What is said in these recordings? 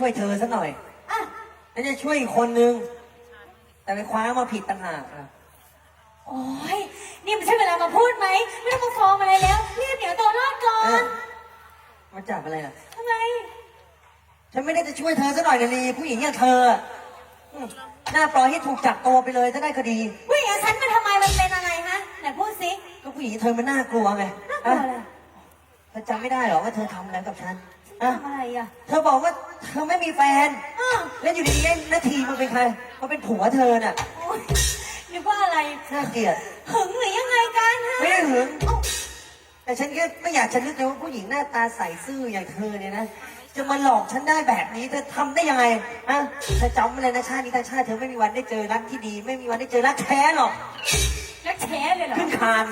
ช่วยเธอซะหน่อยอะแล้วจะช่วยอีกคนนึง แต่ไปคว้ามาผิดต่างหากอะโอ้ยนี่มันใช่เวลามาพูดไหม ไม่ต้องมาฟ้องอะไรแล้วรีบเหนียวตัวรอดก่อเอนอมาจับอะไรล่ะ ทำไม ฉันไม่ได้จะช่วยเธอซะหน่อยนะลีผู้หญิงอย่างเธออะอืมหน้าปล่อยให้ถูกจับตัวไปเลยจะได้คดี ผู้หญิงอย่างฉันมันทำไมมันเป็นอะไรฮะไหนพูดสิก็ผู้หญิงอย่างเธอมันน่ากลัวไงน่ากลัวอะไรอะเธอจำไม่ได้หรอว่าเธอทำอะไรกับฉันฉันอะทำอะไรอะ เธอบอกว่า เธอไม่มีแฟน อ้าวแล้วอยู่ดีๆเล่นนาทีมันเป็นใคร มันเป็นผัวเธอน่ะโอ๊ยนึกว่าอะไร น่าเกลียด หึงหรือยังไงกันฮะไม่ได้หึง เอ้าแต่ฉันก็ไม่อยากจะนึกเลยว่าผู้หญิงหน้าตาใสซื่ออย่างเธอเนี่ยนะ จะมาหลอกฉันได้แบบนี้เธอทำได้ยังไงอะเธอจำไว้เลยนะชาตินี้ทั้งชาติเธอไม่มีวันได้เจอรักที่ดี ไม่มีวันได้เจอรักแท้หรอก รักแท้เลยเหรอขึ้นคาน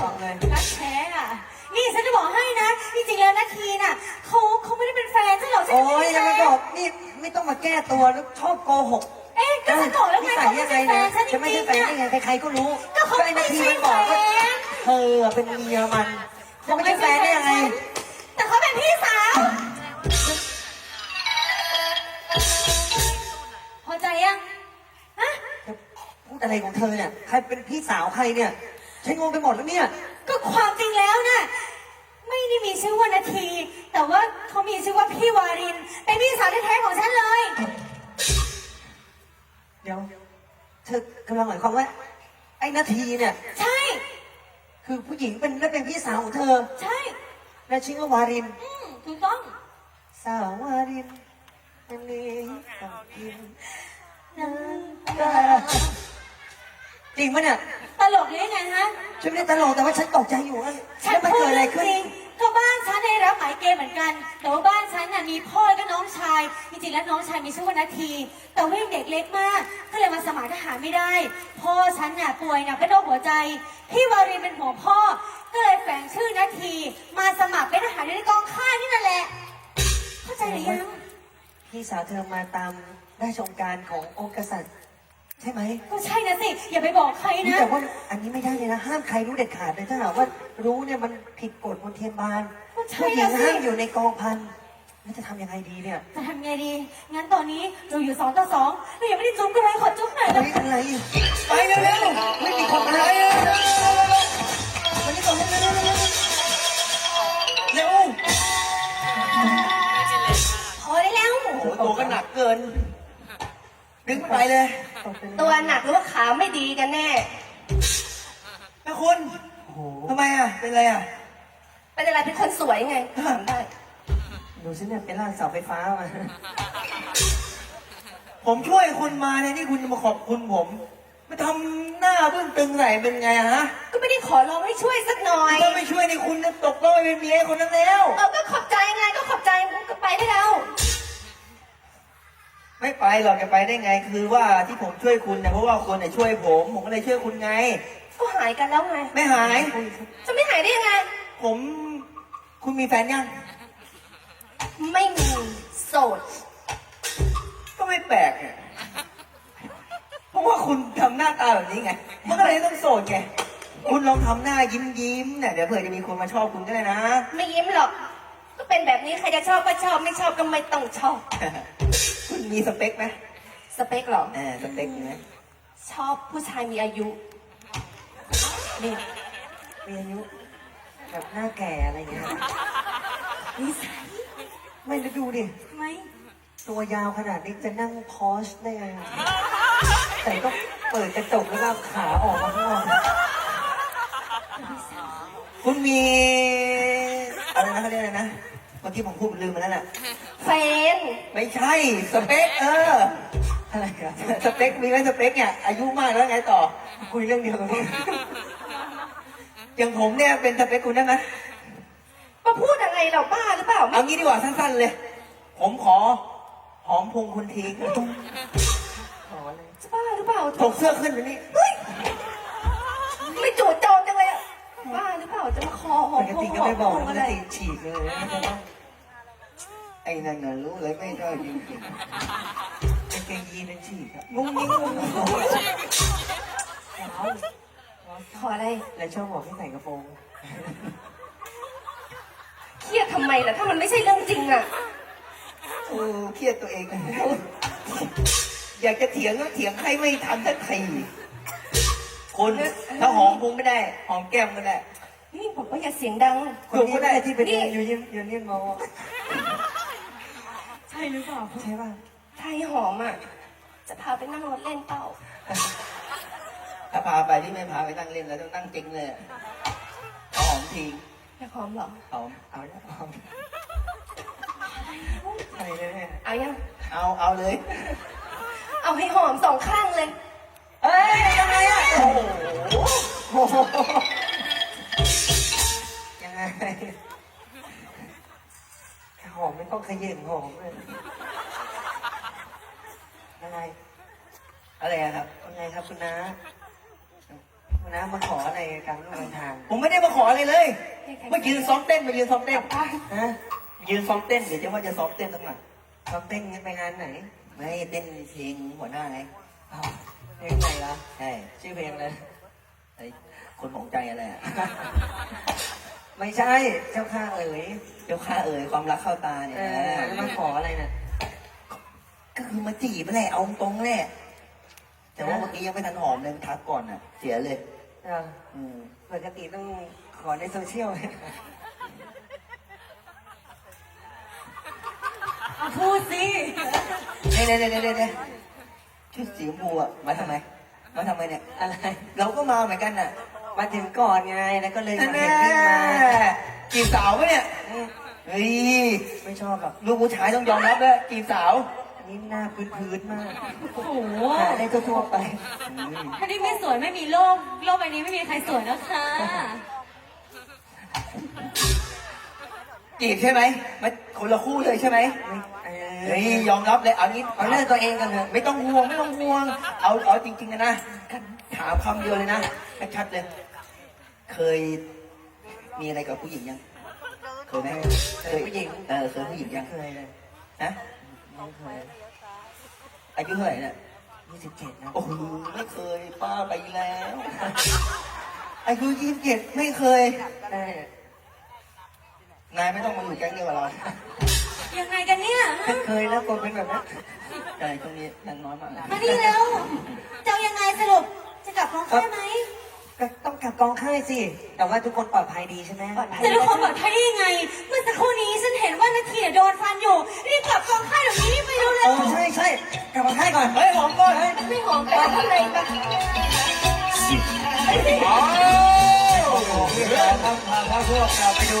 บอกเลย รักแท้อะ นี่ฉันจะบอกให้นะ จริงๆแล้วนาทีน่ะเขาเขาไม่ได้เป็นแฟนฉันหรอกฉันโอ้ไม่ยได้ยังเป็นไม่แฟบอนกนี่ไม่ต้องมาแก้ตัวแล้วชอบโกหกเอ๊ะก็ฉันบอกแล้วไงนิสัยเขาไม่ยังไงใช่แฟนะนฉันจจะไม่ริใช่งแฟนๆได้เนี่ยไงใครๆก็รู้ก็เขาไอ้นาทีมันบอกว่าเธอเป็นเมียมันเขาไม่ใช่แฟนได้ยังไงแต่เขาเป็นพี่สาวพอใจยังฮะ พูดอะไรของเธอเนี่ยใครเป็นพี่สาวใครเนี่ยฉันงงไปหมดแล้วเนี่ย ก็ความจริงแล้วน่ะไม่ได้มีชื่อว่านาที แต่ว่าเขามีชื่อว่าพี่วาริน เป็นพี่สาวแท้ๆของฉันเลย เดี๋ยวเธอกำลังหมายความว่า ไอ้นาทีเนี่ย ใช่ คือผู้หญิงเป็นและเป็นพี่สาวของเธอ ใช่ และชื่อว่าวาริน อืมถูกต้อง สาววารินอันนี้ต้องกินน้ตา จริงปะเนี่ยำตลกหรือยังไงฮะ ฉันไม่ได้ตลกแต่ว่าฉันตกใจอยู่ว่าฉัแล้วมันพูเกิดดอะไรเรื่องขึ้นจริงก็บ้านฉันได้รับหมายเกณฑ์เหมือนกัน แต่ว่าบ้านฉันน่ะมีพ่อและก็น้องชาย จริงๆแล้วน้องชายมีชื่อว่านาที แต่ว่ายังเด็กเล็กมาก ก็เลยมาสมัครทหารไม่ได้ พ่อฉันน่ะป่วยหนักเป็นโรคหัวใจ พี่วารีเป็นห่วงพ่อ ก็เลยแฝงชื่อนาที มาสมัครเป็นทหารในกองค่ายนี่นั่นแหละ เข้าใจหรือยัง พี่สาวเธอมาตามราชองค์การขององค์กษัตริย์ ใช่ไหมก็ใช่นะสิ อย่าไปบอกใครนี่นะ แต่ว่าอันนี้ไม่ได้เลยนะ ห้ามใครรู้เด็ดขาดเลยถ้าหากว่ารู้เนี่ยมันผิดกฎมนเทียนบานก็ใช่ผู้หญิงนะสิ ห้ามอยู่ในกองพันแล้วจะทำยังไงดีเนี่ยจะทำไงดี งั้นตอนนี้เราอยู่สองต่อสองเรายังไม่ได้จุ๊บกันเลยขอจุ๊บหน่อยนะเฮ้ยอะไรไปเร็วๆไม่มีคนมาเลยวันนี้ก่อนเร็วๆเร็วพอได้แล้วโอ้โหตัวก็หนักเกิน ดึงมันไปเลย ตัวหนักหรือว่าขาไม่ดีกันแน่ แม่คุณโอ้โหทำไมอะ เป็นไรอะ เป็นอะไรเป็นคนสวยไงถามได้ ดูฉันเนี่ยเป็นล่างเสาไฟฟ้ามา ผมช่วยคุณมาเนี่ยนี่คุณจะมาขอบคุณผม มาทำหน้าบึ้งตึงไหนเป็นไงอะฮะ ก็ไม่ได้ขอร้องให้ช่วยสักหน่อย ถ้าไม่ช่วยนี่คุณจะตกต้องไปเป็นเมียคนนั้นแล้วเออก็ขอ หรอกจะไปได้ไง คือว่าที่ผมช่วยคุณเนี่ยเพราะว่าคนเนี่ยช่วยผม ผมก็เลยช่วยคุณไง ก็หายกันแล้วไง ไม่หาย จะไม่หายได้ยังไง ผมคุณมีแฟนยัง ไม่มีโสด ก็ไม่แปลกเนี่ยเพราะว่าคุณทำหน้าตาแบบนี้ไงมันก็เลยต้องโสดไงคุณลองทำหน้ายิ้มยิ้มๆเนี่ยเดี๋ยวเผื่อจะมีคนมาชอบคุณก็ได้นะ ไม่ยิ้มหรอก ก็เป็นแบบนี้ใครจะชอบก็ชอบไม่ชอบก็ไม่ต้องชอบคุณ มีสเปคไหมสเปคหรอเออสเปคมีไหมชอบผู้ชายมีอายุนี่มีอายุแบบหน้าแก่อะไรเงี้ยนิสัยไม่ได้ดูดิ ทำไมตัวยาวขนาดนี้จะนั่งพอชได้ไงอะแต่ก็เปิดกระจกแล้วก็เอาขาออกมาข้างนอกคุณมีอะไรนะเขาเรียกอะไรนะ เมื่อกี้ผมพูดลืมไปแล้วน่ะแฟน ไม่ใช่ สเปคเออ อะไรกันสเปคมีไหมสเปคเนี่ยอายุมากแล้วไงต่อ คุยเรื่องเดียวกันนี่อย่างผมเนี่ยเป็นสเปคคุณได้ไหมมาพูดอะไรเราบ้าหรือเปล่าเอางี้ดีกว่าสั้นๆเลย ผมขอหอมพุงคุณทีขอเลยจะบ้าหรือเปล่าถกเสื้อขึ้นไปนี่เฮ้ยไม่จู่โจมจังเลยอะบ้าหรือเปล่าจะมาคอหปอมกหอติมก็หอไม่มบอกหอมปอะกไร ติฉีกเลยไอ้นั่นน่ะรู้เลยไม่ได้จริงไอ้เกงยีนั่นฉีกอะงุ้งงิ้งงุ้งงิ้งขออะไร แล้วชอบบอกให้ใส่กระโปรงเครียดทำไมล่ะ ถ้ามันไม่ใช่เรื่องจริงอะชเออเครียดตัวเองอยากจะเถียงก็เถียงใครไม่ทันสักทีคุณถ้าหอมพุงไม่ได้ หอมแก้มก็ได้ นี่บอกว่าอย่าเสียงดัง คนนี้ก็ได้ที่เป็นยูเนียนยูเนียนมอใช่ หรือเปล่าใช่ป่ะไทยหอมอะ จะพาไปนั่งรถเล่นเปล่า ถ้าพาไปที่ไม่พาไปนั่งเล่นแล้วต้องนั่งจริงเลยอะเอาหอมทีอยากหอมเหรอ หอมเอาแล้วเอาใช่เลยเนี่ยเอายัง เอาเอาเลย เอาให้หอมสองข้างเลย ขยินหอมเลยยังไงอะไรอะครับยังไงครับคุณน้าคุณน้ามาขออะไรกลางลูกกลางทางผมไม่ได้มาขออะไรเลยมายืนซ้อมเต้นมายืนซ้อมเต้นฮะยืนซ้อมเต้นเดี๋ยวจะว่าจะซ้อมเต้นตั้งหน่อยเราเต้นกันไปงานไหน ไม่เต้นเพลงหัวหน้าไงอ้าวเพลงไหนล่ะใช่ชื่อเพลงอะไรไอ้คนของใจอะไรอะ ไม่ใช่ เจ้าข้าเอ๋ย เจ้าข้าเอ่ยความรักเข้าตาเนี่ยเออแล้วมาขออะไรน่ะ ก็คือมาจีบแหละเอาตรงๆแหละแต่ว่าเมื่อกี้ยังไม่ทันหอมเลยทักก่อนอะ เสียเลยเอออืมปกติต้องขอในโซเชียลเอาพูดสิเดี๋ยวเดี๋ยวเดี๋ยวเดี๋ยวชุดสีชมพูอะมาทำไม มาทำไมเนี่ย อะไร เราก็มาเหมือนกันน่ะ มาถึงก่อนไง แล้วก็เลยมาแน่เห็นวิ่งมาจีบสาวปะเนี่ยอืมเฮ้ยไม่ชอบแบบลูกผู้ชายต้องยอมรับเลยจีบสาวอันนี้หน้าพื้นๆมากโอ้โหหาได้ทั่วๆไปถ้านี่ไม่สวยไม่มีโลก โลกใบนี้ไม่มีใครสวยนะคะจีบใช่ไหมไม่คนละคู่เลยใช่ไหมไม่เอเฮ้ยอยอมรับเลยเอางี้เอาเรื่องตัวเองกันเถอะไม่ต้องห่วงไม่ต้องห่วง เอาเอาจริงๆนะนะถามคำเดียวเลยนะชัดๆเลย เคยมีอะไรกับผู้หญิงยัง เคยไหมเคยผู้หญิง เออ เคยผู้หญิงยัง เคยเลยฮะไม่เคยอายุเท่าไหร่เนี่ยยี่สิบเจ็ดนะ โอ้โห ไม่เคย ป้าไปแล้ว อายุยี่สิบเจ็ดไม่เคยได้นายไม่ต้องมาอยู่แก๊งเดียวกับเรา ยังไงกันเนี่ยเคยแล้วคนเป็นแบบนั้นใช่ช่วงนี้ยังน้อยมากเลยมานี่แล้วจะเอายังไงสรุป จะกลับกองค่ายไหม ก็ต้องกลับกองค่ายสิ แต่ว่าทุกคนปลอดภัยดีใช่ไหมปลอดภัยจะรู้ความปลอดภัยได้ยังไง เมื่อสักครู่นี้ฉันเห็นว่านาทีเนี่ยโดนฟันอยู่ รีบกลับกองค่ายเดี๋ยวนี้รีบไปเร็วเออใช่ใช่กลับกองค่ายก่อน เฮ้ยหอมก่อนไม่หอมไปข้างในปะอ๋อนี่แหละครับพาพาพวกเราไปดู